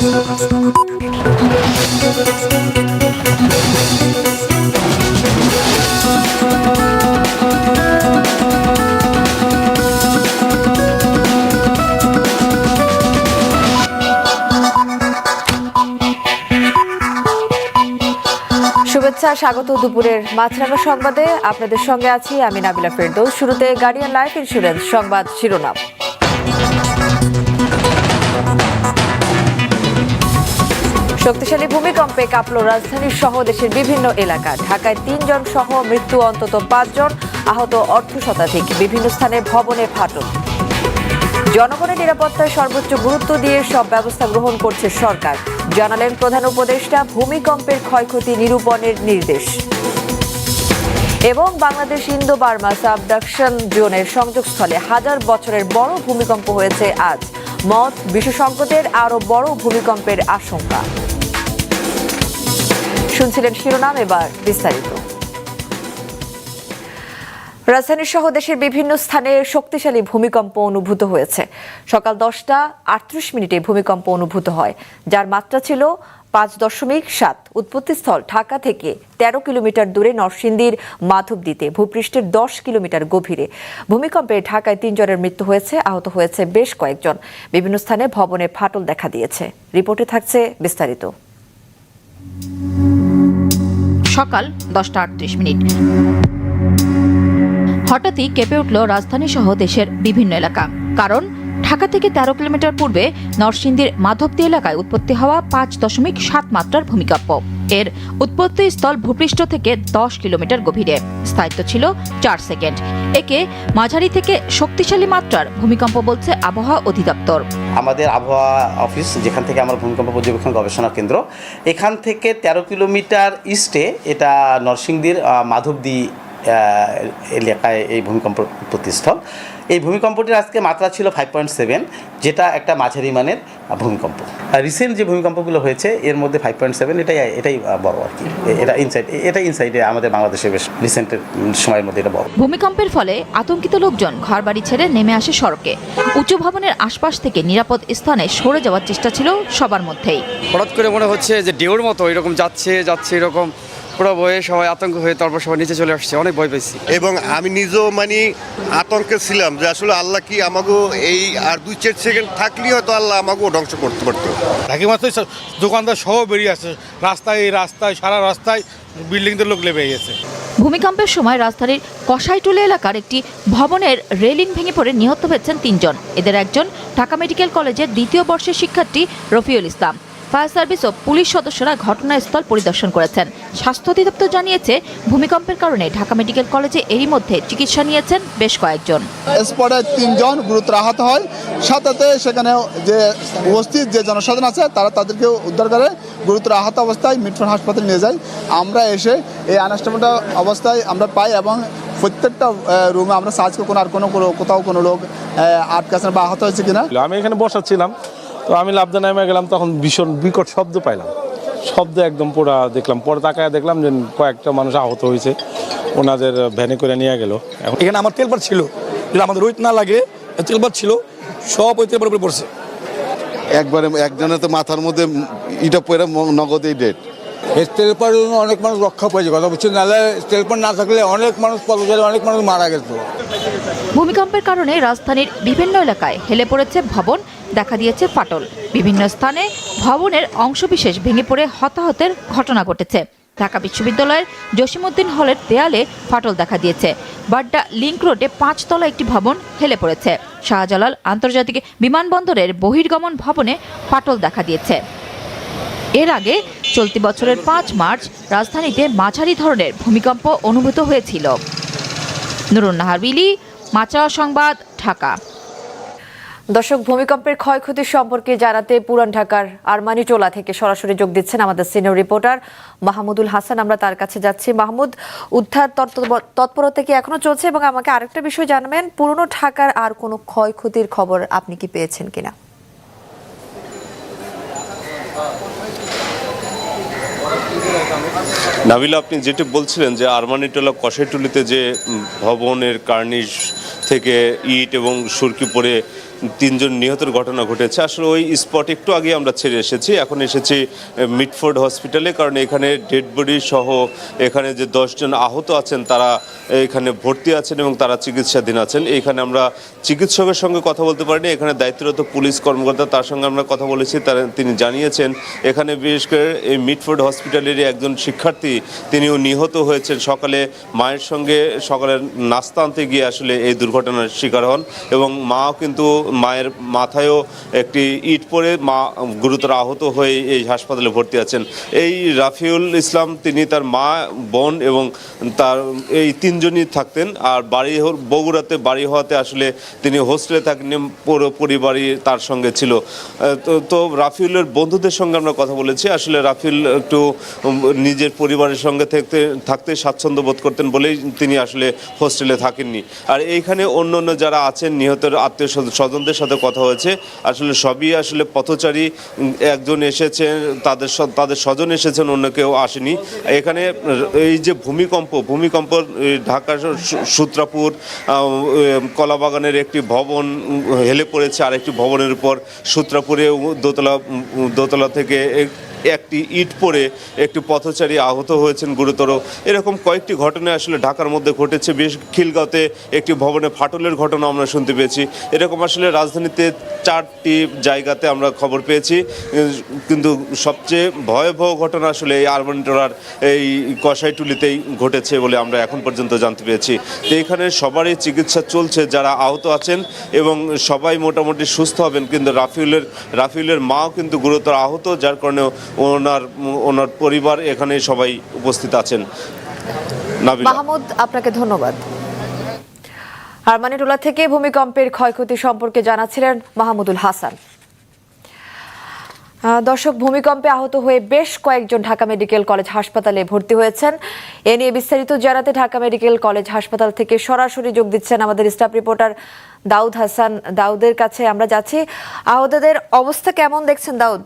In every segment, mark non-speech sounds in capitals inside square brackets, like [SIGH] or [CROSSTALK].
শুভেচ্ছা, স্বাগত দুপুরের মাছরাঙা সংবাদে। আপনাদের সঙ্গে আছি আমি নাবিলা ফেরদৌস। শুরুতে গার্ডিয়ান লাইফ ইন্স্যুরেন্স সংবাদ শিরোনাম। শক্তিশালী ভূমিকম্পে কাঁপল রাজধানীর সহ দেশের বিভিন্ন এলাকা। ঢাকায় তিনজন সহ মৃত্যু অন্তত পাঁচজন আহত অর্ধ শতাধিক বিভিন্ন স্থানে ভবনে ফাটল। জনগণের নিরাপত্তায় সর্বোচ্চ গুরুত্ব দিয়ে সব ব্যবস্থা গ্রহণ করছে সরকার। জানালেন প্রধান উপদেষ্টা, ভূমিকম্পের ক্ষয়ক্ষতি নিরূপণের নির্দেশ। এবং বাংলাদেশ ইন্দো বার্মা সাবডাকশন জোনের সংযোগস্থলে হাজার বছরের বড় ভূমিকম্প হয়েছে আজ। মত বিশেষজ্ঞদের আরও বড় ভূমিকম্পের আশঙ্কা। শুনছিলেন শিরোনাম, এবার বিস্তারিত। রাজধানী সহ দেশের বিভিন্ন স্থানে শক্তিশালী ভূমিকম্প অনুভূত হয়েছে। সকাল দশটা আটত্রিশ মিনিটে ভূমিকম্প অনুভূত হয়। যার মাত্রা ছিল পাঁচ দশমিক সাত। উৎপত্তিস্থল ঢাকা থেকে তেরো কিলোমিটার দূরে নরসিংদীর মাধবদীতে, ভূপৃষ্ঠের দশ কিলোমিটার গভীরে। ভূমিকম্পে ঢাকায় তিনজনের মৃত্যু হয়েছে, আহত হয়েছে বেশ কয়েকজন। বিভিন্ন স্থানে ভবনে ফাটল দেখা দিয়েছে। রিপোর্টে থাকছে বিস্তারিত। সকাল দশটা আটত্রিশ মিনিট। হঠাৎই কেঁপে উঠল রাজধানী সহ দেশের বিভিন্ন এলাকা। কারণ ঢাকা থেকে তেরো কিলোমিটার পূর্বে নরসিংদীর মাধবদী এলাকায় উৎপত্তি হওয়া পাঁচ দশমিক সাত মাত্রার ভূমিকম্প। এর উৎপত্তি স্থল ভূপৃষ্ঠ থেকে দশ কিলোমিটার গভীরে। স্থায়িত্ব ছিল চার সেকেন্ড। একে মাঝারি থেকে শক্তিশালী মাত্রার ভূমিকম্প বলছে আবহাওয়া অধিদপ্তর। আমাদের আবহাওয়া অফিস, যেখান থেকে আমার ভূমিকম্প পর্যবেক্ষণ গবেষণা কেন্দ্র, এখান থেকে তেরো কিলোমিটার ইস্টে এটা নরসিংদীর মাধবদী এলাকায় এই ভূমিকম্প উৎপত্তিস্থল এই ভূমিকম্পটির আজকে মাত্রা ছিল ফাইভ পয়েন্ট সেভেন যেটা একটা মাঝারি মানের ভূমিকম্প। রিসেন্ট যে ভূমিকম্পগুলো হয়েছে এর মধ্যে ফাইভ পয়েন্ট সেভেন এটাই এটাই বড় আর কি। এটা ইনসাইড এটা ইনসাইডে আমাদের বাংলাদেশে বেশ রিসেন্টের সময়ের মধ্যে এটা বড়। ভূমিকম্পের ফলে আতঙ্কিত লোকজন ঘরবাড়ি ছেড়ে নেমে আসে সড়কে। উঁচু ভবনের আশপাশ থেকে নিরাপদ স্থানে সরে যাওয়ার চেষ্টা ছিল সবার মধ্যেই। হঠাৎ করে মনে হচ্ছে যে ঢেউর মতো এরকম যাচ্ছে যাচ্ছে এরকম। পুরো বয়ে সবাই আতঙ্ক হয়ে তারপর সবাই নিচে চলে আসছে অনেক ভয় পেয়েছি এবং আমি নিজেও মানে আতঙ্কে ছিলাম যে আসলে আল্লাহ কি আমাকে এই আর দুই চার সেকেন্ড থাকলেই হয়তো আল্লাহ আমাকেও ধ্বংস করতে পারতো। ঢাকি মাত্র দোকানদার সহ বেরিয়ে আসছে রাস্তায় রাস্তায় সারা রাস্তায় বিল্ডিংদের লোক লেবে গেছে। ভূমিকম্পের সময় রাজধানীর কসাইটুলি এলাকার একটি ভবনের রেলিং ভেঙে পড়ে নিহত হয়েছেন তিনজন। এদের একজন ঢাকা মেডিকেল কলেজের দ্বিতীয় বর্ষের শিক্ষার্থী রফিউল ইসলাম। ফায়ার সার্ভিস ও পুলিশ সদস্যরা ঘটনাস্থল পরিদর্শন করেছেন। স্বাস্থ্য অধিদপ্তর জানিয়েছে ভূমিকম্পের কারণে ঢাকা মেডিকেল কলেজে এরই মধ্যে চিকিৎসা নিয়েছেন বেশ কয়েকজন। স্পটে তিনজন গুরুতর আহত হয়। সাথে সেখানে যে উপস্থিত যে জনসাধারণ আছে তারা তাদেরকে উদ্ধার করে গুরুতর আহত অবস্থায় মিটফোন হাসপাতালে নিয়ে যায়। আমরা এসে এই আনস্টেবল অবস্থায় আমরা পাই এবং প্রত্যেকটা রুমে আমরা সার্চ করি। কোনো আর কোনো কোনো- কোথাও কোনো লোক আহ, আটকে আছে বা আহত হয়েছে কিনা। আমি এখানে বসাচ্ছিলাম। তো আমি লাভদা নামে গেলাম তখন ভীষণ বিকট শব্দ পাইলাম। শব্দ একদম পুরা দেখলাম পরে তাকায় দেখলাম যে কয়েকটা মানুষ আহত হয়েছে ওনাদের ভ্যানে করে নিয়ে গেল। এখন এখানে আমার তেলপাট ছিল আমাদের ওইট না লাগে তেলপাট ছিল সব ওই তেলপাট উপরে পড়ছে। একবারে একজনের তো মাথার মধ্যে ইটা পরে নগদেই ডেট এই তেলপাট অনেক মানুষ রক্ষা পেয়েছে কথা বলছি নাহলে তেলপাট না থাকলে অনেক মানুষ পদচারী অনেক মানুষ মারা গেছে। ভূমিকম্পের কারণে রাজধানীর বিভিন্ন এলাকায় হেলে পড়েছে ভবন দেখা দিয়েছে ফাটল। বিভিন্ন স্থানে ভবনের অংশবিশেষ ভেঙে পড়ে হতাহতের ঘটনা ঘটেছে। ঢাকা বিশ্ববিদ্যালয়ের জসিমউদ্দিন হলের দেয়ালে ফাটল দেখা দিয়েছে। বাড্ডা লিংক রোডে পাঁচতলা একটি ভবন হেলে পড়েছে। শাহজালাল আন্তর্জাতিক বিমানবন্দরের বহির্গমন ভবনে ফাটল দেখা দিয়েছে। এর আগে চলতি বছরের পাঁচ মার্চ রাজধানীতে মাঝারি ধরনের ভূমিকম্প অনুভূত হয়েছিল। নুরুন নাহার বিলি মাচা সংবাদ, ঢাকা। দর্শক, ভূমিকম্পের ক্ষয়ক্ষতি সম্পর্কে জানাতে পুরান ঢাকার আরমানি টোলা থেকে সরাসরি যোগ দিচ্ছেন আমাদের সিনিয়র রিপোর্টার মাহমুদুল হাসান। আমরা তার কাছে যাচ্ছি। মাহমুদ, উদ্ধার তৎপর- তৎপরতা কি এখনও চলছে এবং আমাকে আরেকটা বিষয় জানাবেন, পুরনো ঢাকার আর কোনো ক্ষয়ক্ষতির খবর আপনি কি পেয়েছেন কিনা? নাবিলা, আপনি যেটি বলছিলেন যে আরমানিটোলা কষাইটুলিতে যে ভবনের কার্নিশ থেকে ইট এবং সুরকি পড়ে তিনজন নিহতের ঘটনা ঘটেছে। আসলে ওই স্পট একটু আগে আমরা ছেড়ে এসেছি। এখন এসেছি মিটফোর্ড হসপিটালে, কারণ এখানে ডেড বডি সহ এখানে যে দশজন আহত আছেন, তারা এখানে ভর্তি আছেন এবং তারা চিকিৎসাধীন আছেন। এখানে আমরা চিকিৎসকের সঙ্গে কথা বলতে পারিনি। এখানে দায়িত্বরত পুলিশ কর্মকর্তা, তার সঙ্গে আমরা কথা বলেছি। তারা, তিনি জানিয়েছেন, এখানে বিশেষ করে এই মিটফোর্ড হসপিটালেরই একজন শিক্ষার্থী, তিনিও নিহত হয়েছেন। সকালে মায়ের সঙ্গে সকালে নাস্তা আনতে গিয়ে আসলে এই দুর্ঘটনার শিকার হন এবং মাও কিন্তু মায়ের মাথায়ও একটি ইট পড়ে মা গুরুতর আহত হয়ে এই হাসপাতালে ভর্তি আছেন। এই রাফিউল ইসলাম, তিনি তার মা, বোন এবং তার এই তিনজনই থাকতেন। আর বাড়ি বগুড়াতে, বাড়ি হওয়াতে আসলে তিনি হোস্টেলে থাকেন পুরো পরিবারই তার সঙ্গে ছিল। তো তো রাফিউলের বন্ধুদের সঙ্গে আমরা কথা বলেছি। আসলে রাফিউল একটু নিজের পরিবারের সঙ্গে থাকতে থাকতে স্বাচ্ছন্দ্য বোধ করতেন বলেই তিনি আসলে হোস্টেলে থাকেননি। আর এইখানে অন্য অন্য যারা আছেন, নিহতের আত্মীয় স্বজন- স্বজনদের সাথে কথা হয়েছে। আসলে সবই আসলে পথচারী একজন এসেছেন, তাদের তাদের স্বজন এসেছেন, অন্য কেউ আসেনি। এখানে এই যে ভূমিকম্প ভূমিকম্প ঢাকা সূত্রাপুর কলাবাগানের একটি ভবন হেলে পড়েছে। আরেকটি ভবনের উপর সূত্রাপুরে দোতলা দোতলা থেকে একটি ইট পড়ে একটি পথচারী আহত হয়েছেন গুরুতর। এরকম কয়েকটি ঘটনা আসলে ঢাকার মধ্যে ঘটেছে। বেশ খিলগাঁওতে একটি ভবনে ফাটলের ঘটনা আমরা শুনতে পেয়েছি। এরকম আসলে রাজধানীতে চারটি জায়গাতে আমরা খবর পেয়েছি। কিন্তু সবচেয়ে ভয়াবহ ঘটনা আসলে এই আরবানটোলার এই কষাইটুলিতেই ঘটেছে বলে আমরা এখন পর্যন্ত জানতে পেরেছি। তো এখানে সবারই চিকিৎসা চলছে, যারা আহত আছেন এবং সবাই মোটামুটি সুস্থ হবেন। কিন্তু রাফিউলের রাফিউলের মাও কিন্তু গুরুতর আহত, যার কারণে ওনার ওনার পরিবার এখানে সবাই উপস্থিত আছেন। মাহমুদ, আপনাকে ধন্যবাদ। আরমানিটোলা থেকে ভূমিকম্পের ক্ষয়ক্ষতি সম্পর্কে জানাচ্ছিলেন মাহমুদুল হাসান। দর্শক, ভূমিকম্পে আহত হয়ে বেশ কয়েকজন ঢাকা মেডিকেল কলেজ হাসপাতালে ভর্তি হয়েছেন। এ নিয়ে বিস্তারিত জানাতে ঢাকা মেডিকেল কলেজ হাসপাতাল থেকে সরাসরি যোগ দিচ্ছেন আমাদের স্টাফ রিপোর্টার দাউদ হাসান। দাউদের কাছে আমরা যাচ্ছি। আহতদের অবস্থা কেমন দেখছেন, দাউদ?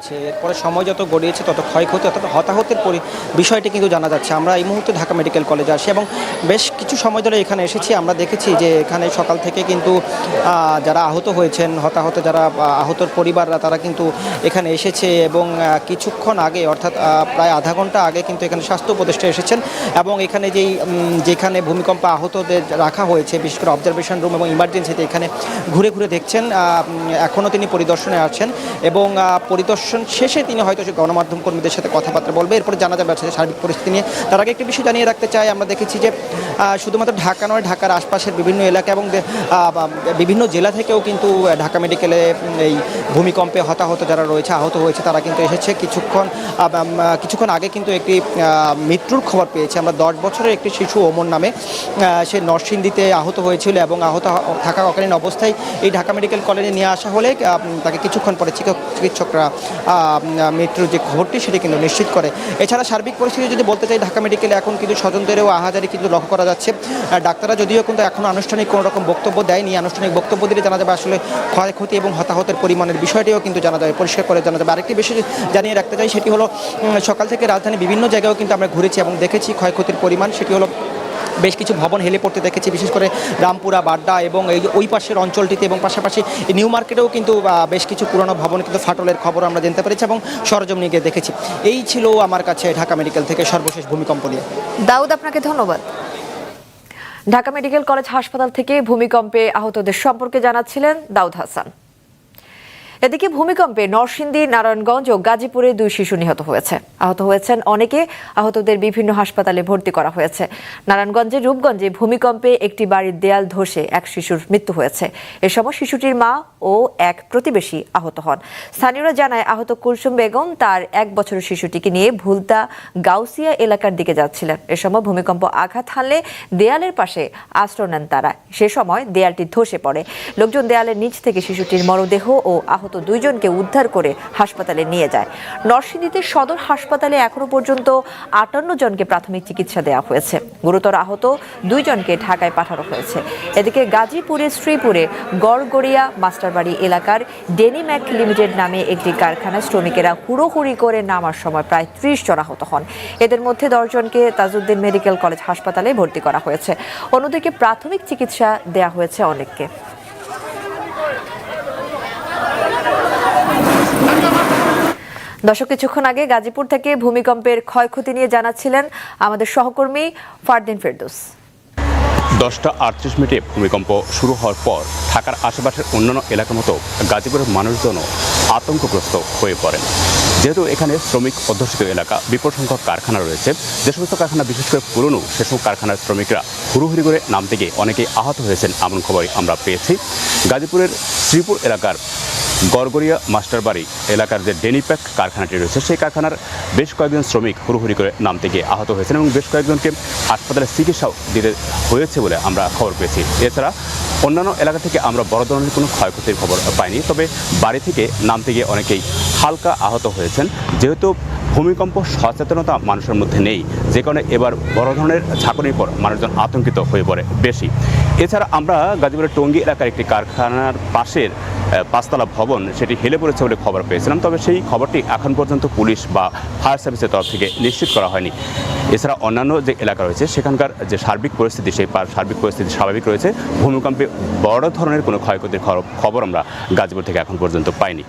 হয়েছে। এরপরে সময় যত গড়িয়েছে তত ক্ষয়ক্ষতি অর্থাৎ হতাহতের পরি বিষয়টি কিন্তু জানা যাচ্ছে। আমরা এই মুহূর্তে ঢাকা মেডিকেল কলেজে আসি এবং বেশ কিছু সময় ধরে এখানে এসেছি। আমরা দেখেছি যে এখানে সকাল থেকে কিন্তু যারা আহত হয়েছেন হতাহত যারা আহতর পরিবাররা তারা কিন্তু এখানে এসেছে এবং কিছুক্ষণ আগে অর্থাৎ প্রায় আধা ঘণ্টা আগে কিন্তু এখানে স্বাস্থ্য উপদেষ্টা এসেছেন এবং এখানে যেই যেখানে ভূমিকম্প আহতদের রাখা হয়েছে বিশেষ করে অবজারভেশন রুম এবং ইমার্জেন্সিতে এখানে ঘুরে ঘুরে দেখছেন এখনও তিনি পরিদর্শনে আছেন এবং আহ, পরিদর্শন শেষে তিনি হয়তো সে গণমাধ্যম কর্মীদের সাথে কথাবার্তা বলবে, এরপরে জানা যাবে আসলে সার্বিক পরিস্থিতি নিয়ে। তার আগে একটি বিষয় জানিয়ে রাখতে চাই, আমরা দেখেছি যে শুধুমাত্র ঢাকা নয়, ঢাকার আশপাশের বিভিন্ন এলাকা এবং বিভিন্ন জেলা থেকেও কিন্তু ঢাকা মেডিকেলে এই ভূমিকম্পে হতাহত যারা রয়েছে, আহত হয়েছে, তারা কিন্তু এসেছে। কিছুক্ষণ কিছুক্ষণ আগে কিন্তু একটি মৃত্যুর খবর পেয়েছে। আমরা দশ বছরের একটি শিশু ওমর নামে সে নরসিংদীতে আহত হয়েছিল এবং আহত হ- থাকা অকালীন অবস্থায় এই ঢাকা মেডিকেল কলেজে নিয়ে আসা হলে তাকে কিছুক্ষণ পরে চিকিৎসক- চিকিৎসকরা মৃত্যুর যে খবরটি সেটি কিন্তু নিশ্চিত করে। এছাড়া সার্বিক পরিস্থিতি যদি বলতে চাই, ঢাকা মেডিকেলে এখন কিন্তু স্বজনদেরও আহাজারি কিন্তু লক্ষ্য করা যাচ্ছে। ডাক্তাররা যদিও কিন্তু এখন আনুষ্ঠানিক কোনো রকম বক্তব্য দেয়নি, আনুষ্ঠানিক বক্তব্য দিলে জানা যাবে আসলে ক্ষয়ক্ষতি এবং হতাহতের পরিমাণের বিষয়টিও কিন্তু জানা যাবে, পরিষ্কার করে জানা যাবে। আরেকটি বিষয় জানিয়ে রাখতে চাই, সেটি হলো সকাল থেকে রাজধানী বিভিন্ন জায়গায়ও কিন্তু আমরা ঘুরেছি এবং দেখেছি ক্ষয়ক্ষতির পরিমাণ, সেটি হলো বেশ কিছু ভবন হেলে পড়তে দেখেছি, বিশেষ করে রামপুরা, বাড্ডা এবং এই ওই পাশের অঞ্চলটিতে এবং পাশাপাশি নিউ মার্কেটেও কিন্তু বেশ কিছু পুরনো ভবন কিন্তু ফাটলের খবর আমরা জানতে পেরেছি এবং সরজমিনে গিয়ে দেখেছি। এই ছিল আমার কাছে ঢাকা মেডিকেল থেকে সর্বশেষ ভূমিকম্প নিয়ে। দাউদ, আপনাকে ধন্যবাদ। ঢাকা মেডিকেল কলেজ হাসপাতাল থেকে ভূমিকম্পে আহতদের সম্পর্কে জানাচ্ছিলেন দাউদ হাসান। এদিকে ভূমিকম্পে নরসিংদী, নারায়ণগঞ্জ ও গাজীপুরে দুই শিশু নিহত হয়েছে। আহত হয়েছেন অনেকে, আহতদের বিভিন্ন হাসপাতালে ভর্তি করা হয়েছে। নারায়ণগঞ্জের রূপগঞ্জে ভূমিকম্পে একটি বাড়ির দেয়াল ধসে এক শিশুর মৃত্যু হয়েছে। এ সময় শিশুটির মা ও এক প্রতিবেশী আহত হন। স্থানীয়রা জানায়, আহত কুলসুম বেগম তার এক বছরের শিশুটিকে নিয়ে ভুলতা গাউসিয়া এলাকার দিকে যাচ্ছিলেন। এ সময় ভূমিকম্প আঘাত হানলে দেয়ালের পাশে আশ্রয় নেন তারা। সে সময় দেয়ালটি ধসে পড়ে। লোকজন দেয়ালের নিচ থেকে শিশুটির মরদেহ ও আহত আহত দুইজনকে উদ্ধার করে হাসপাতালে নিয়ে যায়। নরসিংদীতে সদর হাসপাতালে এখনও পর্যন্ত আটান্ন জনকে প্রাথমিক চিকিৎসা দেওয়া হয়েছে। গুরুতর আহত দুইজনকে ঢাকায় পাঠানো হয়েছে। এদিকে গাজীপুরের শ্রীপুরে গড়গড়িয়া মাস্টারবাড়ি এলাকার ডেনিম্যাক লিমিটেড নামে একটি কারখানায় শ্রমিকেরা হুড়োহুড়ি করে নামার সময় প্রায় ত্রিশ জন আহত হন। এদের মধ্যে দশজনকে তাজউদ্দিন মেডিকেল কলেজ হাসপাতালে ভর্তি করা হয়েছে। অন্যদিকে প্রাথমিক চিকিৎসা দেয়া হয়েছে অনেককে। দর্শক, কিছুক্ষণ আগে গাজীপুর থেকে ভূমিকম্পের ক্ষয়ক্ষতি নিয়ে জানাচ্ছিলেন আমাদের সহকর্মী ফারদিন ফেরদৌস। দশটা আটত্রিশ মিনিটে ভূমিকম্প শুরু হওয়ার পর ঢাকার আশেপাশের অন্যান্য এলাকার মতো গাজীপুরের মানুষজনও আতঙ্কগ্রস্ত হয়ে পড়েন। যেহেতু এখানে শ্রমিক অধ্যুষিত এলাকা, বিপুল সংখ্যক কারখানা রয়েছে। যে সমস্ত কারখানা, বিশেষ করে পুরনো, সেসব কারখানার শ্রমিকরা হুড়ুহুড়ি করে নামতে গিয়ে অনেকেই আহত হয়েছেন, এমন খবরই আমরা পেয়েছি। গাজীপুরের শ্রীপুর এলাকার গড়গড়িয়া মাস্টারবাড়ি এলাকার যে ডেনিপ্যাক কারখানাটি রয়েছে, সেই কারখানার বেশ কয়েকজন শ্রমিক হুড়ুহুড়ি করে নামতে গিয়ে আহত হয়েছেন এবং বেশ কয়েকজনকে হাসপাতালে চিকিৎসাও দিতে হয়েছে বলে আমরা খবর পেয়েছি। এছাড়া অন্যান্য এলাকা থেকে আমরা বড় ধরনের কোনো ক্ষয়ক্ষতির খবর পাইনি, তবে বাড়ি থেকে নামতে গিয়ে অনেকেই হালকা আহত হয়েছেন। যেহেতু ভূমিকম্প সচেতনতা মানুষের মধ্যে নেই, যে কারণে এবার বড় ধরনের ঝাঁকুনির পর মানুষজন আতঙ্কিত হয়ে পড়ে বেশি। এছাড়া আমরা গাজীপুরের টঙ্গী এলাকার একটি কারখানার পাশের পাঁচতলা ভবন সেটি হেলে পড়েছে বলে খবর পেয়েছিলাম, তবে সেই খবরটি এখন পর্যন্ত পুলিশ বা ফায়ার সার্ভিসের তরফ থেকে নিশ্চিত করা হয়নি। এছাড়া অন্যান্য যে এলাকা রয়েছে, সেখানকার যে সার্বিক পরিস্থিতি, সেই সার্বিক পরিস্থিতি স্বাভাবিক রয়েছে। ভূমিকম্পে বড় ধরনের কোনো ক্ষয়ক্ষতির খবর আমরা গাজীপুর থেকে এখন পর্যন্ত পাইনি।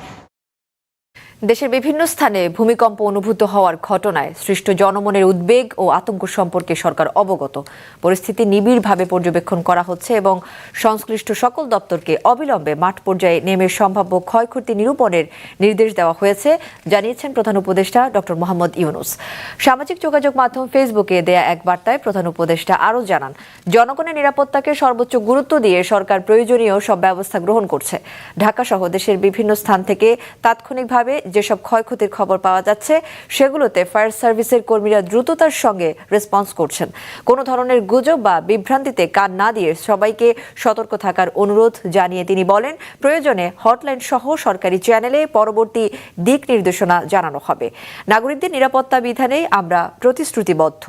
দেশের বিভিন্ন স্থানে ভূমিকম্প অনুভূত হওয়ার ঘটনায় সৃষ্ট জনমনের উদ্বেগ ও আতঙ্ক সম্পর্কে সরকার অবগত। পরিস্থিতি নিবিড়ভাবে পর্যবেক্ষণ করা হচ্ছে এবং সংশ্লিষ্ট সকল দপ্তরকে অবিলম্বে মাঠ পর্যায়ে নেমে সম্ভাব্য ক্ষয়ক্ষতি নিরূপণের নির্দেশ দেওয়া হয়েছে, জানিয়েছেন প্রধান উপদেষ্টা ডক্টর মোহাম্মদ ইউনুস। সামাজিক যোগাযোগ মাধ্যম ফেসবুকে দেয়া এক বার্তায় প্রধান উপদেষ্টা আরও জানান, জনগণের নিরাপত্তাকে সর্বোচ্চ গুরুত্ব দিয়ে সরকার প্রয়োজনীয় সব ব্যবস্থা গ্রহণ করছে। ঢাকা সহ দেশের বিভিন্ন স্থান থেকে তাৎক্ষণিকভাবে যেসব ক্ষয়ক্ষতির খবর পাওয়া যাচ্ছে, সেগুলোতে ফায়ার সার্ভিসের কর্মীরা দ্রুততার সঙ্গে রেসপন্স করছেন। কোনো ধরনের গুজব বা বিভ্রান্তিতে কান না দিয়ে সবাইকে সতর্ক থাকার অনুরোধ জানিয়ে তিনি বলেন, প্রয়োজনে হটলাইন সহ সরকারি চ্যানেলে পরবর্তী দিক নির্দেশনা জানানো হবে। নাগরিকদের নিরাপত্তা বিধানে আমরা প্রতিশ্রুতিবদ্ধ।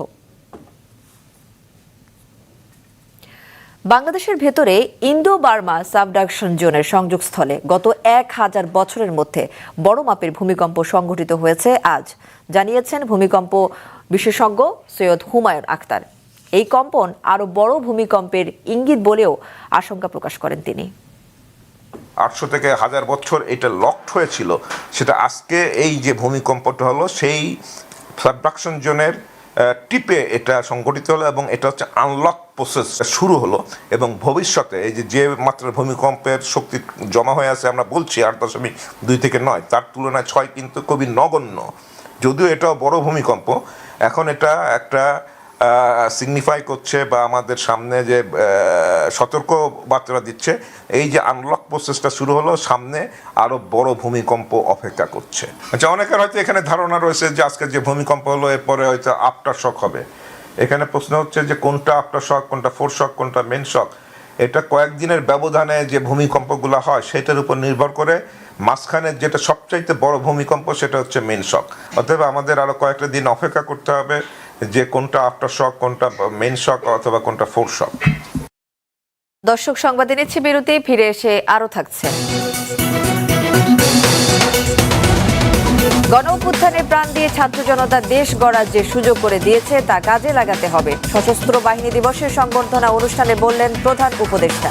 বাংলাদেশের ভেতরে ইন্দো বার্মা সাবডাকশন জোনের সংযোগস্থলে গত এক হাজার বছরের মধ্যে বড় মাপের ভূমিকম্প সংঘটিত হয়েছে আজ, জানিয়েছেন ভূমিকম্প বিশেষজ্ঞ সৈয়দ হুমায়ুন আক্তার এই কম্পন আরও বড় ভূমিকম্পের ইঙ্গিত বলেও আশঙ্কা প্রকাশ করেন তিনি। আটশো থেকে হাজার বছর এটা লকড হয়েছিল, সেটা আজকে এই যে ভূমিকম্পটা হলো, সেই সাবডাকশন জোনের টিপে এটা সংগঠিত হলো এবং এটা হচ্ছে আনলক প্রসেস শুরু হলো এবং ভবিষ্যতে এই যে যে মাত্রার ভূমিকম্পের শক্তি জমা হয়ে আছে, আমরা বলছি আট দশমিক দুই থেকে নয়, তার তুলনায় ছয় কিন্তু খুবই নগণ্য। যদিও এটা বড় ভূমিকম্প, এখন এটা একটা সিগনিফাই করছে বা আমাদের সামনে যে সতর্ক বার্তা দিচ্ছে, এই যে আনলক প্রসেসটা শুরু হলো, সামনে আরও বড় ভূমিকম্প অপেক্ষা করছে। আচ্ছা অনেকের হয়তো এখানে ধারণা রয়েছে যে আজকে যে ভূমিকম্প হলো, এরপরে হয়তো আফটার শক হবে। এখানে প্রশ্ন হচ্ছে যে কোনটা আফটার শক কোনটা ফোর শক কোনটা মেন শক এটা কয়েকদিনের ব্যবধানে যে ভূমিকম্পগুলো হয়, সেটার উপর নির্ভর করে মাঝখানের যেটা সবচাইতে বড় ভূমিকম্প, সেটা হচ্ছে মেন শক অতএব আমাদের আরও কয়েকটা দিন অপেক্ষা করতে হবে। যে কোনটা আফটার শক কোনটা মেন শক অথবা কোনটা ফোর শক দর্শক, সংবাদে নিচ্ছে বিরতি, ফিরে এসে আরও থাকছে। গণ অভ্যুত্থানে প্রাণ দিয়ে ছাত্র জনতা দেশ গড়ার যে সুযোগ করে দিয়েছে, তা কাজে লাগাতে হবে। সশস্ত্র বাহিনী দিবসের সংবর্ধনা অনুষ্ঠানে বললেন প্রধান উপদেষ্টা।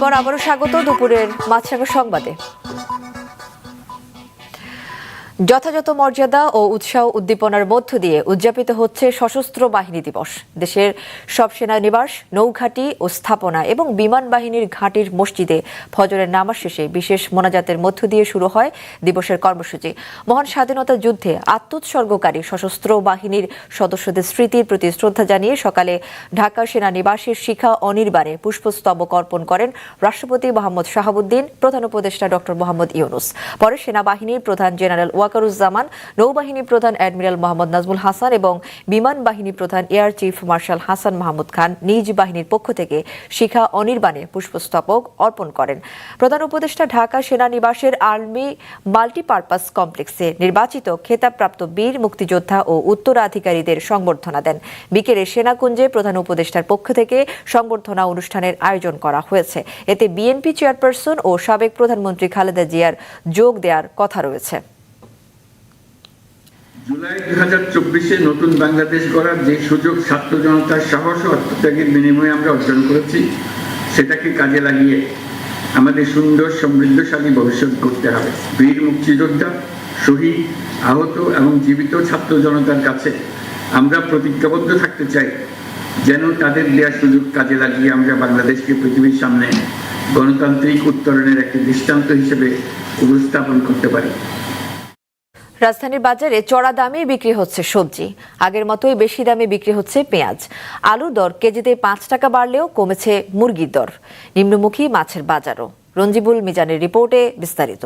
পর আবারও স্বাগত দুপুরের মাছরাঙা সংবাদে। যথাযথ মর্যাদা ও উৎসাহ উদ্দীপনার মধ্য দিয়ে উদযাপিত হচ্ছে সশস্ত্র বাহিনী দিবস। দেশের সব সেনানিবাস নৌঘাটি ও স্থাপনা এবং বিমান বাহিনীর ঘাটির মসজিদে ফজরের নামাজ শেষে বিশেষ মোনাজাতের মধ্য দিয়ে শুরু হয় দিবসের কর্মসূচি। মহান স্বাধীনতা যুদ্ধে আত্মোৎসর্গকারী সশস্ত্র বাহিনীর সদস্যদের স্মৃতির প্রতি শ্রদ্ধা জানিয়ে সকালে ঢাকা সেনানিবাসের শিখা অনির্বাণে পুষ্পস্তবক অর্পণ করেন রাষ্ট্রপতি মোহাম্মদ শাহাবুদ্দিন, প্রধান উপদেষ্টা ডক্টর মোহাম্মদ ইউনুস। পরে সেনাবাহিনীর প্রধান জেনারেল ওয়াকারুজ্জামান নৌবাহিনী প্রধান অ্যাডমিরাল মোহাম্মদ নাজমুল হাসান এবং বিমান বাহিনী প্রধান air chief marshal Hasan Mahmud Khan নিজ বাহিনীর পক্ষ থেকে শিখা অনির্বাণে পুষ্পস্তবক অর্পণ করেন। প্রধান উপদেষ্টা ঢাকা সেনানিবাসের আর্মি মাল্টিপারপাস কমপ্লেক্সে নির্বাচিত খেতাবপ্রাপ্ত বীর মুক্তিযোদ্ধা ও উত্তরাধিকারীদের সংবর্ধনা দেন। বিকেলে সেনাকুঞ্জে প্রধান উপদেষ্টার পক্ষ থেকে সংবর্ধনা অনুষ্ঠানের আয়োজন করা হয়েছে। এতে বিএনপি চেয়ারপারসন ও সাবেক প্রধানমন্ত্রী খালেদা জিয়ার যোগ দেওয়ার কথা রয়েছে। জুলাই হাজার চব্বিশে নতুন বাংলাদেশ গড়ার যে সুযোগ ছাত্র জনতার সাহস ও আত্মত্যাগের বিনিময়ে আমরা অর্জন করেছি, সেটাকে কাজে লাগিয়ে আমাদের সুন্দর, সমৃদ্ধশালী ভবিষ্যৎ করতে হবে। বীর মুক্তিযোদ্ধা, শহীদ, আহত এবং জীবিত ছাত্র জনতার কাছে আমরা প্রতিজ্ঞাবদ্ধ থাকতে চাই যেন তাদের দেওয়া সুযোগ কাজে লাগিয়ে আমরা বাংলাদেশকে পৃথিবীর সামনে গণতান্ত্রিক উত্তরণের একটি দৃষ্টান্ত হিসেবে উপস্থাপন করতে পারি। রাজধানীর বাজারে চড়া দামে বিক্রি হচ্ছে সবজি। আগের মতোই বেশি দামে বিক্রি হচ্ছে পেঁয়াজ। আলুর দর কেজিতে পাঁচ টাকা বাড়লেও কমেছে মুরগির দর। নিম্নমুখী মাছের বাজারও। রঞ্জিবুল মিজানের রিপোর্টে বিস্তারিত।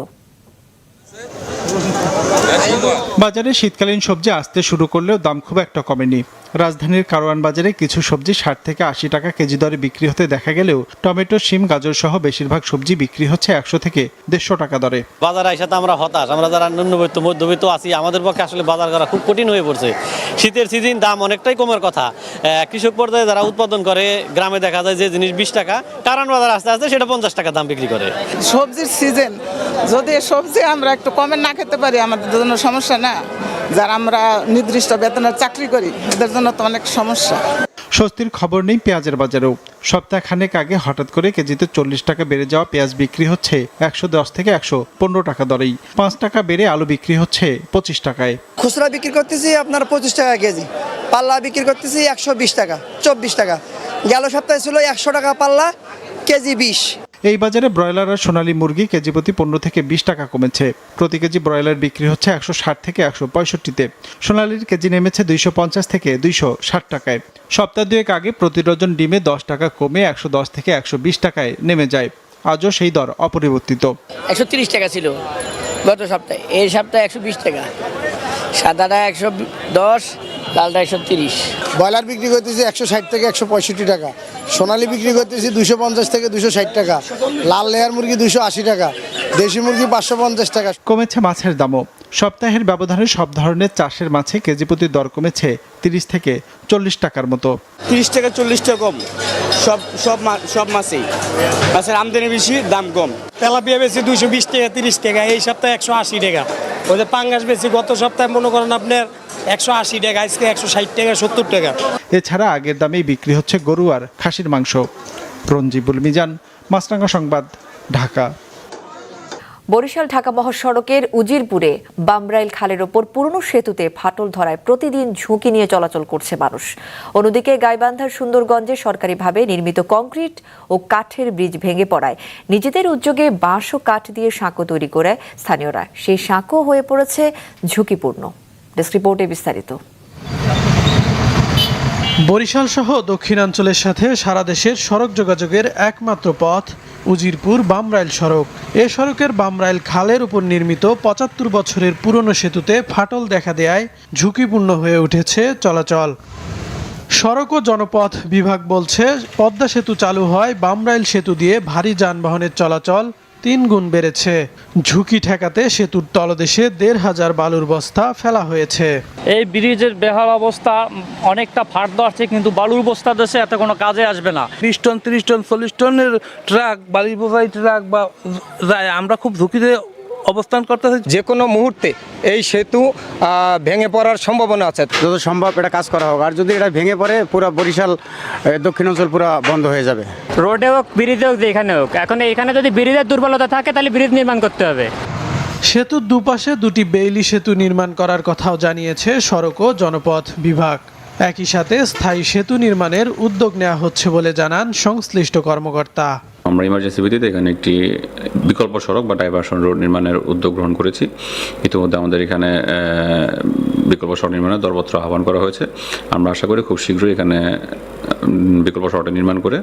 বাজারে শীতকালীন সবজি আসতে শুরু করলেও দাম খুব একটা কমেনি। রাজধানীর কারওয়ান বাজারে কিছু সবজি ষাট থেকে আশি টাকা কেজি দরে বিক্রি হতে দেখা গেলেও টমেটো শিম গাজর সহ বেশিরভাগ সবজি বিক্রি হচ্ছে একশো থেকে দেড়শো টাকা দরে। বাজার আইসা তো আমরা হতাশ। আমরা যারা ন্যূনবিত্ত মধ্যবিত্ত আছি আমাদের পক্ষে আসলে বাজার করা খুব কঠিন হয়ে পড়ছে। শীতের সিজন দাম অনেকটাই কমার কথা। কৃষক পর্যায়ে যারা উৎপাদন করে গ্রামে দেখা যায় যে জিনিস বিশ টাকা কারণ বাজার আস্তে আস্তে সেটা পঞ্চাশ টাকা দাম বিক্রি করে। সবজির সিজন যদি সবজি আমরা একটু কমে না খেতে পারি আমাদের জন্য সমস্যা না। যারা আমরা নির্দিষ্ট বেতনের চাকরি করি এদের জন্য তো অনেক সমস্যা। স্বস্তির খবর নেই পেঁয়াজের বাজারেও। সপ্তাহখানেক আগে হঠাৎ করে কেজিতে চল্লিশ টাকা বেড়ে যাওয়া পেঁয়াজ বিক্রি হচ্ছে একশো দশ থেকে একশো পনেরো টাকা দরেই। পাঁচ টাকা বেড়ে আলু বিক্রি হচ্ছে পঁচিশ টাকায়। খুচরা বিক্রি করতেছি আপনার পঁচিশ টাকা কেজি পাল্লা বিক্রি করতেছি একশো বিশ টাকা চব্বিশ টাকা। গেল সপ্তাহে ছিল একশো টাকা পাল্লা কেজি বিশ। এই বাজারে ব্রয়লার আর সোনালী মুরগি কেজি প্রতি পনেরো থেকে বিশ টাকা কমেছে। প্রতি কেজি ব্রয়লার বিক্রি হচ্ছে একশো ষাট থেকে একশো পঁয়ষট্টিতে। সোনালির কেজি নেমেছে দুইশো পঞ্চাশ থেকে দুইশো ষাট টাকায়। সপ্তাহ দুয়েক আগে প্রতি ডজন ডিমে দশ টাকা কমে একশো দশ থেকে একশো বিশ টাকায় নেমে যায়। আজও সেই দর অপরিবর্তিত। একশো তিরিশ টাকা ছিল গত সপ্তাহে। এই সপ্তাহে একশো বিশ টাকা। সাদাটা একশো দশ লালটা একশো তিরিশ। ব্রয়লার বিক্রি করতেছি একশো ষাট থেকে একশো পঁয়ষট্টি টাকা। সোনালি বিক্রি করতেছি দুশো পঞ্চাশ থেকে দুশো ষাট টাকা। লাল লেয়ার মুরগি দুশো আশি টাকা। দেশি মুরগি পাঁচশো পঞ্চাশ টাকা। কমেছে মাছের দামও। সপ্তাহের ব্যবধানে সব ধরনের চাষের মাছে কেজি প্রতি দর কমেছে তিরিশ থেকে চল্লিশ টাকার মতো। তিরিশ টাকা চল্লিশ টাকা কম। সব সব সব মাছেই। মাছের আমদানি বেশি দাম কম। তেলাপিয়া বেশি দুইশো বিশ টাকা তিরিশ টাকা। এই সপ্তাহে একশো আশি টাকা। ওদের পাঙ্গাস বেশি গত সপ্তাহে মনে করেন আপনার একশো আশি টাকা আজকে একশো ষাট টাকা সত্তর টাকা। এছাড়া আগের দামেই বিক্রি হচ্ছে গরু আর খাসির মাংস। রঞ্জিবুল মিজান মাছরাঙ্গা সংবাদ ঢাকা। বরিশাল ঢাকা মহাসড়কের উজিরপুরে বামরাইল খালের ওপর পুরনো সেতুতে ফাটল ধরায় প্রতিদিন ঝুঁকি নিয়ে চলাচল করছে মানুষ। অন্যদিকে গাইবান্ধার সুন্দরগঞ্জে সরকারিভাবে নির্মিত কংক্রিট ও কাঠের ব্রিজ ভেঙে পড়ায়। নিজেদের উদ্যোগে বাঁশ ও কাঠ দিয়ে সাঁকো তৈরি করে স্থানীয়রা। সেই সাঁকো হয়ে পড়েছে ঝুঁকিপূর্ণ। রিপোর্টে বিস্তারিত। বরিশাল সহ দক্ষিণাঞ্চলের সাথে সারা দেশের সড়ক যোগাযোগের একমাত্র পথ উজিরপুর বামরাইল সড়ক। এ সড়কের বামরাইল খালের উপর নির্মিত পঁচাত্তর বছরের পুরনো সেতুতে ফাটল দেখা দেয়ায় ঝুঁকিপূর্ণ হয়ে উঠেছে চলাচল। সড়ক ও জনপথ বিভাগ বলছে, পদ্মা সেতু চালু হয় বামরাইল সেতু দিয়ে ভারী যানবাহনের চলাচল তিন গুণ বেড়েছে। ঝুঁকি ঠেকাতে সেতুর তলদেশে দেড় হাজার বালুর বস্তা ফেলা হয়েছে। এই ব্রিজের বেহাল অবস্থা অনেকটা ফাট আছে কিন্তু বালুর বস্তা দেশে এত কোনো কাজে আসবে না। বিশ টন তিরিশ টন চল্লিশ টনের ট্রাক বালির বোঝাই ট্রাক বা যায় আমরা খুব ঝুঁকিতে অবস্থান করতেছি? যে কোনো মুহূর্তে এই সেতু ভেঙে পড়ার সম্ভাবনা আছে। যত সম্ভব এটা কাজ করা হোক। আর যদি এটা ভেঙে পড়ে পুরো বরিশাল এ, দক্ষিণাঞ্চল পুরো বন্ধ হয়ে যাবে। রোডে হোক ব্রিজে হোক যেখানে হোক। এখন এখানে যদি ব্রিজের দুর্বলতা থাকে তাহলে ব্রিজ নির্মাণ করতে হবে। সেতুর দুপাশে দুটি বেইলি সেতু নির্মাণ করার কথাও জানিয়েছে সড়ক ও জনপথ বিভাগ। একই সাথে স্থায়ী সেতু নির্মাণের উদ্যোগ নেওয়া হচ্ছে বলে জানান সংশ্লিষ্ট কর্মকর্তা। আমরা ইমার্জেন্সি ভিত্তিতে এখানে একটি বিকল্প সড়ক বা ডাইভারশন রোড নির্মাণের উদ্যোগ গ্রহণ করেছি। ইতিমধ্যে আমাদের এখানে বিকল্প সড়ক নির্মাণের দরপত্র আহ্বান করা হয়েছে। আমরা আশা করি খুব শীঘ্রই এখানে বিকল্প সড়কটা নির্মাণ করে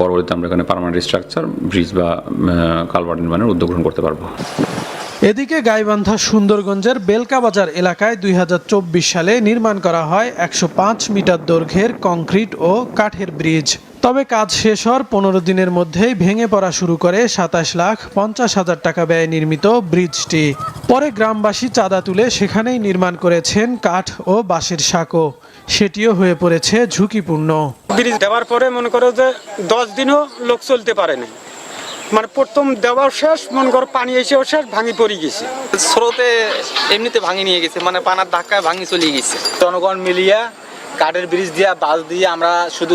পরবর্তীতে আমরা এখানে পারমানেন্ট স্ট্রাকচার ব্রিজ বা কালভার্ট নির্মাণের উদ্যোগ গ্রহণ করতে পারব। এদিকে গাইবান্ধা সুন্দরগঞ্জের বেলকা বাজার এলাকায় দুই হাজার চব্বিশ সালে নির্মাণ করা হয় একশো পাঁচ মিটার দৈর্ঘ্যের কংক্রিট ও কাঠের ব্রিজ। তবে কাজ শেষ হওয়ার পনেরো দিনের মধ্যেই ভেঙে পড়া শুরু করে সাতাশ লাখ পঞ্চাশ হাজার টাকা ব্যয়ে নির্মিত ব্রিজটি। পরে গ্রামবাসী চাঁদা তুলে সেখানেই নির্মাণ করেছেন কাঠ ও বাঁশের সাঁকো। সেটিও হয়ে পড়েছে ঝুঁকিপূর্ণ। ব্রিজ দেওয়ার পরে মনে করো যে দশ দিনও লোক চলতে পারেনি মানে প্রথম দেওয়ার শেষ মনে করো পানি এসেও শেষ ভাঙি পড়ে গেছে। স্রোতে এমনিতে ভাঙি নিয়ে গেছে মানে পানার ধাক্কায় ভাঙি চলে গেছে। জনগণ মিলিয়া কাঠের ব্রিজ দিয়ে বাস দিয়ে আমরা শুধু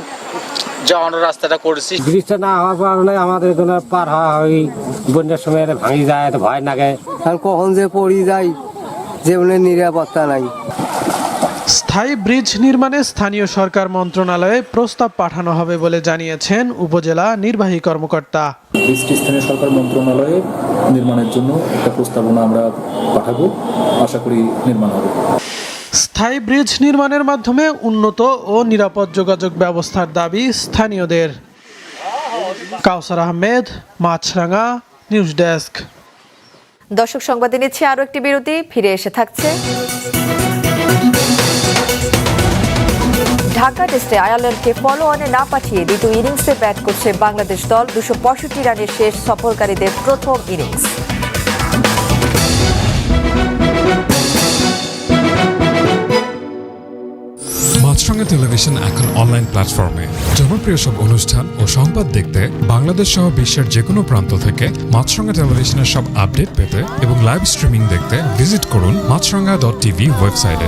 যাওয়ানোর রাস্তাটা করছি। ব্রিজটা না হওয়ার কারণে আমাদের এখানে পার হওয়া হয় বন্যার সময় ভাঙি যায় ভয় লাগে। আর কখন যে পড়ি যাই যেমনি নিরাপত্তা নাই। স্থায়ী ব্রিজ নির্মাণে স্থানীয় সরকার মন্ত্রণালয়ে প্রস্তাব পাঠানো হবে বলে জানিয়েছেন উপজেলা নির্বাহী কর্মকর্তা। ব্রিজটি স্থানীয় সরকার মন্ত্রণালয়ে নির্মাণের জন্য একটা প্রস্তাবনা আমরা পাঠাবো আশা করি নির্মাণ হবে। স্থায়ী ব্রিজ নির্মাণের মাধ্যমে উন্নত ও নিরাপদ যোগাযোগ ব্যবস্থার দাবি স্থানীয়দের। Kawsar Ahmed Maasranga news desk. দর্শক সংবাদে নিচ্ছে আরও একটি বিরতি ফিরে এসে থাকছে। ঢাকা টেস্টে আয়ারল্যান্ডকে ফলো অনে না পাঠিয়ে দ্বিতীয় ইনিংসে ব্যাট করছে বাংলাদেশ দল। দুশো পঁয়ষট্টি রানের শেষ সফরকারীদের প্রথম ইনিংস মাছরাঙা টেলিভিশন এখন অনলাইন প্ল্যাটফর্মে জনপ্রিয় সব অনুষ্ঠান ও সংবাদ দেখতে বাংলাদেশ সহ বিশ্বের যে কোনো প্রান্ত থেকে মাছরাঙা টেলিভিশনের সব আপডেট পেতে এবং লাইভ স্ট্রিমিং দেখতে ভিজিট করুন মাছরাঙা ডট টিভি ওয়েবসাইটে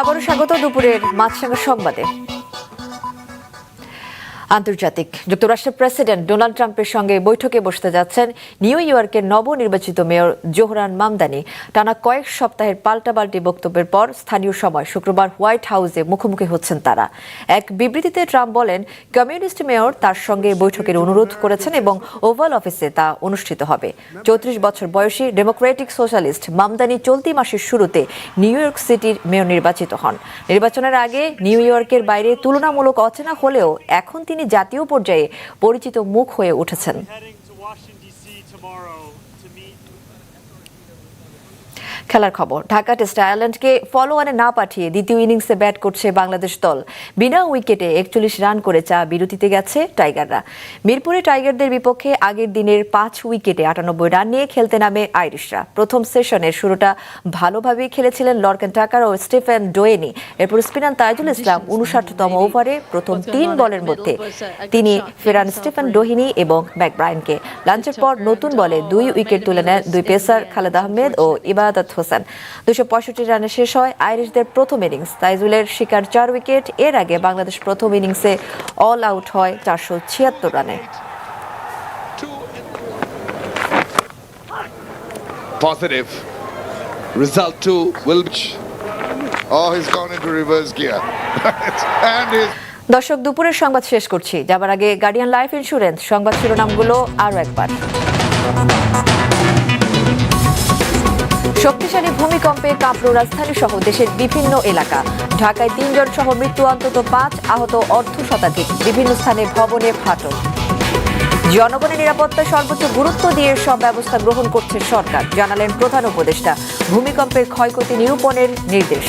আবারও স্বাগত দুপুরের মাছরাঙা সংবাদে। আন্তর্জাতিক। যুক্তরাষ্ট্রের প্রেসিডেন্ট ডোনাল্ড ট্রাম্পের সঙ্গে বৈঠকে বসতে যাচ্ছেন নিউ ইয়র্কের নবনির্বাচিত মেয়র জোহরান মামদানি। টানা কয়েক সপ্তাহের পাল্টাপাল্টি বক্তব্যের পর স্থানীয় সময় শুক্রবার হোয়াইট হাউসে মুখোমুখি হচ্ছেন তারা। এক বিবৃতিতে ট্রাম্প বলেন, কমিউনিস্ট মেয়র তার সঙ্গে বৈঠকের অনুরোধ করেছেন এবং ওভাল অফিসে তা অনুষ্ঠিত হবে। চৌত্রিশ বছর বয়সী ডেমোক্রেটিক সোশ্যালিস্ট মামদানি চলতি মাসের শুরুতে নিউ ইয়র্ক সিটির মেয়র নির্বাচিত হন। নির্বাচনের আগে নিউ ইয়র্কের বাইরে তুলনামূলক অচেনা হলেও এখন তিনি জাতীয় পর্যায়ে পরিচিত মুখ হয়ে উঠেছেন। খেলার খবর। ঢাকা টেস্ট আয়ারল্যান্ডকে ফলো ওয়ানে না পাঠিয়ে দ্বিতীয় ইনিংসে ব্যাট করছে বাংলাদেশ দল। বিনা উইকেটে একচল্লিশ রান করে চা বিরতিতে গেছে টাইগাররা। মিরপুরে টাইগারদের বিপক্ষে আগের দিনের পাঁচ উইকেটে আটানব্বই রান নিয়ে খেলতে নামে আইরিশরা। প্রথম সেশনের শুরুটা ভালোভাবেই খেলেছিলেন লর্কেন টাকার ও স্টিফেন ডোয়েনি। এরপর স্পিনার তাইজুল ইসলাম উনষাটতম ওভারে প্রথম তিন বলের মধ্যে। তিনি ফেরান স্টিফেন ডোহিনী এবং ম্যাকব্রায়নকে। লাঞ্চের পর নতুন বলে দুই উইকেট তুলে নেন দুই পেসার খালেদ আহমেদ ও ইবাদত হোসেন দুশো পঁয়ষট্টি রানে শেষ হয় আইরিশদের প্রথম ইনিংস তাইজুলের শিকার চার উইকেট এর আগে বাংলাদেশ প্রথম ইনিংসে অল আউট হয় চারশো ছিয়াত্তর রানে Positive. Result two will. Oh, he's gone into reverse gear. [LAUGHS] and his. দর্শক দুপুরের সংবাদ শেষ করছি যাবার আগে গার্ডিয়ান লাইফ ইন্স্যুরেন্স সংবাদ শিরোনামগুলো আরও একবার শক্তিশালী ভূমিকম্পে কাঁপল রাজধানী সহ দেশের বিভিন্ন এলাকা। ঢাকায় তিনজন সহ মৃত্যু অন্তত পাঁচ, আহত অর্ধ শতাধিক। বিভিন্ন স্থানে ভবনে ফাটল। জনগণের নিরাপত্তা সর্বোচ্চ গুরুত্ব দিয়ে সব ব্যবস্থা গ্রহণ করছে সরকার, জানালেন প্রধান উপদেষ্টা। ভূমিকম্পের ক্ষয়ক্ষতি নিরূপণের নির্দেশ।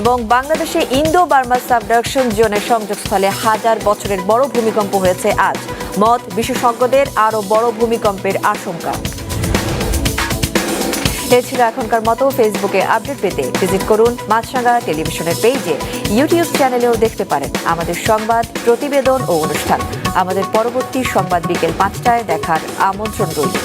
এবং বাংলাদেশে ইন্দো বার্মা সাবডাকশন জোনের সংযোগস্থলে হাজার বছরের বড় ভূমিকম্প হয়েছে আজ। মত বিশেষজ্ঞদের আরও বড় ভূমিকম্পের আশঙ্কা। এ ছিল এখনকার মতো ফেসবুকে আপডেট পেতে ভিজিট করুন মাছরাঙ্গা টেলিভিশনের পেজে ইউটিউব চ্যানেলেও দেখতে পারেন আমাদের সংবাদ, প্রতিবেদন ও অনুষ্ঠান। আমাদের পরবর্তী সংবাদ বিকেল পাঁচটায় দেখার আমন্ত্রণ রইল।